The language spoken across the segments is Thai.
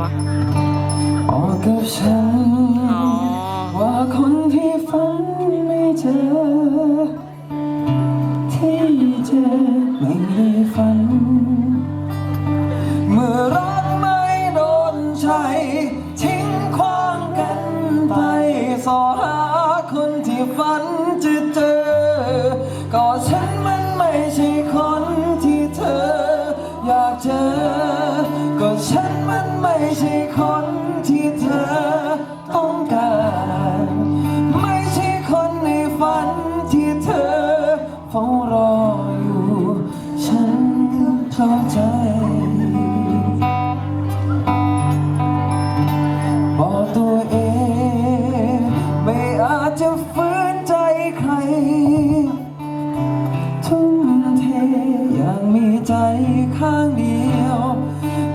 วะ บอกกับฉันอ๋อ ว่าคนที่ฝันไม่เจอ ที่เจอไม่ได้ฝัน เมื่อรักไม่โดนใจทิ้งควางกันไปสอหาคนที่ฝันจะเจอ ก็ฉัน ฉันมันไม่ใช่คนที่เธอต้อง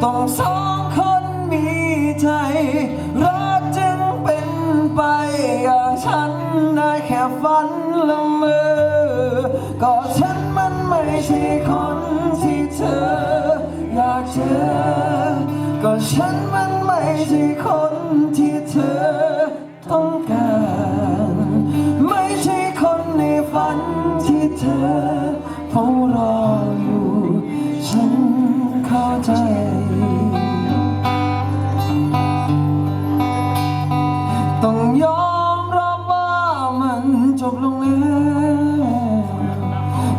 ต้องสองคนมีใจ รักจึงเป็นไปอย่างฉันได้แค่ฝันละเมอก็ฉันมันไม่ใช่คนที่เธอ อยากเจอ ก็ฉันมันไม่ใช่คนที่เธอต้องการ ไม่ใช่คนในฝันที่เธอเฝ้ารอ จบลงแล้ว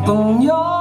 ต้องยอม